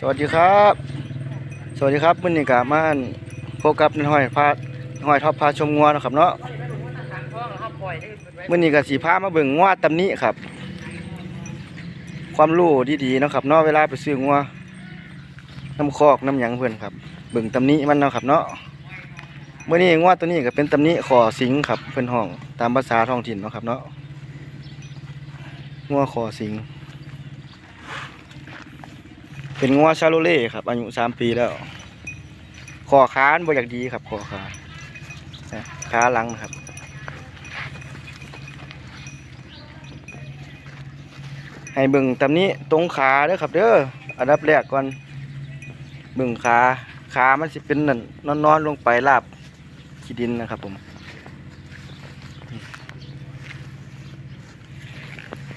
สวัสดีครับ สวัสดีครับมื้อนี้ก็มานพบกับนห้อยพาห้อยท็อปพาชมงัวนะครับเนาะมื้อนี้ก็สิพามาเบิ่งงัวตำหนิครับ ความรู้ดีๆนะครับเนาะเวลาไปซื้องัวน้ำคอกน้ำหยังเพิ่อนครับเบิ่งตำหนิมันนะครับเนาะเมื้อนี้งัวตัวนี้ก็เป็นตำหนิขอสิงครับเพิ่นห้องตามภาษาท้องถิ่นนะครับเนาะงัวขอสิง เป็นงัวชาโลเล่ครับ อายุสามปีแล้วคอขานบ่อยากดีครับคอขานขาหลังนะครับให้เบิ่งตำนี้ตรงขาเด้อครับเด้ออันดับแรกก่อนเบิ่งขาขามันสิเป็นนั่นนอนๆลงไปลาบขี้ดินนะครับผม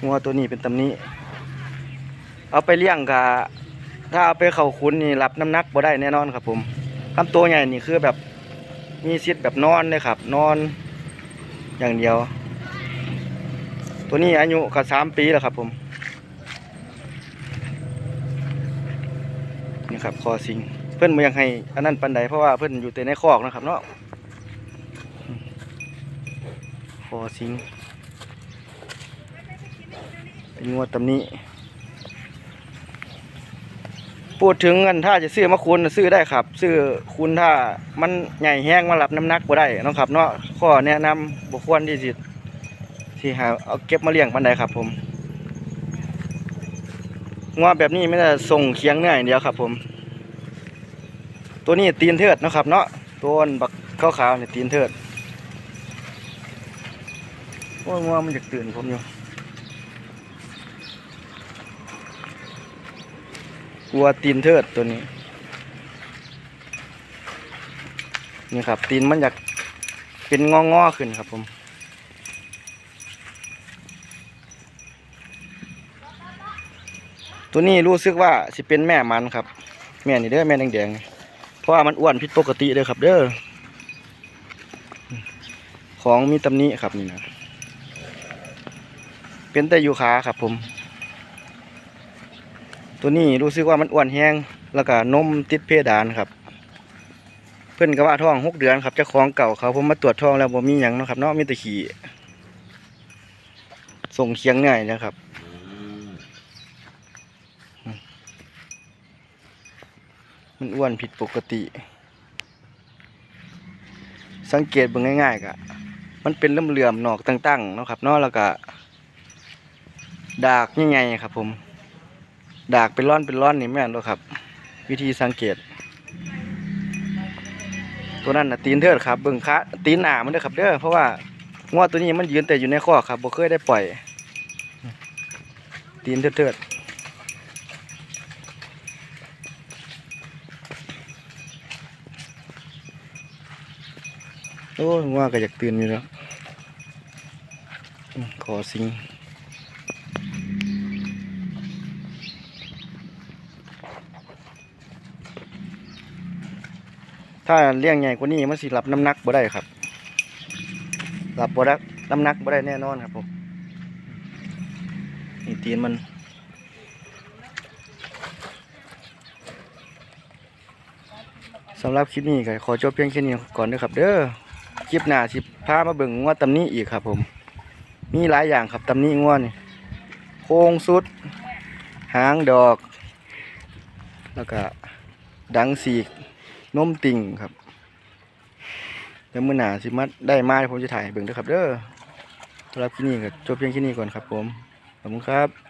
งัวตัวนี้เป็นตำนี้ เอาไปเลี้ยงกะ ถ้าเอาไปเข้าคุ้นนี่รับน้ำหนักบ่ได้แน่นอนครับ ผมคำตัวใหญ่นี่คือแบบมีสิทธิ์แบบนอนเลยครับ นอน อย่างเดียว ตัวนี้อายุก็สามปีแล้วครับ ผม นี่ครับคอสิง เพื่อนมายังให้อันนั้นปันใดเพราะว่าเพื่อนอยู่แต่ในคอกนะครับ เนาะคอสิงเป็นงวดตำนี้ พูดถึงกันถ้าจะซื้อมาคุณซื้อได้ครับ ซื้อคุณถ้ามันใหญ่แห้งมารับน้ำหนักบ่ได้เนาะครับเนาะข้อแนะนำบุควรที่สิที่หาเอาเก็บมาเลี้ยงปันใดครับ ผมงอแบบนี้ไม่ได้ส่งเคียงเนื้ออย่างเดียวครับ ผม ตัวนี้ตีนเทิดนะครับ เนาะตัวนบักขาวๆเนี่ยตีนเทิดโอ้ยงัวมันจะตื่นผมอยู่ วัวตีนเทิดตัวนี้ นี่ครับ ตีนมันอยากเป็นงองอๆขึ้นครับผม ตัวนี้รู้สึกว่าสิเป็นแม่มันครับ แม่นี่เด้อแม่แดงๆนี่เพราะว่ามันอ้วนผิดปกติเด้อครับ เด้อของมีตำหนิครับนี่นะเป็นแต่อยู่ขาครับผม ตัวนี้รู้สึกว่ามันอ้วนแห้งแล้วก็นมติดเพดานครับ เพิ่อนก็ว่าท้องหกเดือนครับเจ้าของเก่าเขาผมมาตรวจท้องแล้วบ่มีหยังนะครับเนาะมีต่ขี้ส่งเคียงง่ายนะครับมันอ้วนผิดปกติ สังเกตเบิ่งง่ายๆกะมันเป็นเหลื่อมๆหนอกตั้งๆนะครับเนาะแล้วก็ดากใหญ่ๆครับผม ดากเป็นร่อนเป็นร่อนนี่แม่นบ่ครับ วิธีสังเกต ตัวนั้นนะตีนเทิดครับเบิ่งขาตีนหนามันเด้อครับเด้อเพราะว่างวดตัวนี้มันยืนแต่อยู่ในคอครับบ่เคยได้ปล่อย ตีนเทิดเทิดโอ้ยว่าก็อยากตื่นอยู่แล้ว ขอสิง ถ้าเลี้ยงใหญ่กว่านี้มันสิรับน้ำหนักบ่ได้ครับรับบ่ได้น้ำหนักบ่ได้แน่นอนครับผมนี่ตีนมันสำหรับคลิปนี้ก็ขอจบเพียงแค่นี้ก่อนเด้อครับ เด้อคลิปหน้าสิพามาเบิ่งงวดตำนี้อีกครับ ผม มีหลายอย่างครับตำนี้งวดนี่โค้งสุด หางดอก แล้วก็ดังสีก นมติ่งครับเดี๋ยวมื่อหนาสิมัดได้มาผมจะถ่ายเบิ่งด้อครับเด้อสำหรับที่นี่ก็จบเพียงที่นี่ก่อนครับผมขอบคุณครับ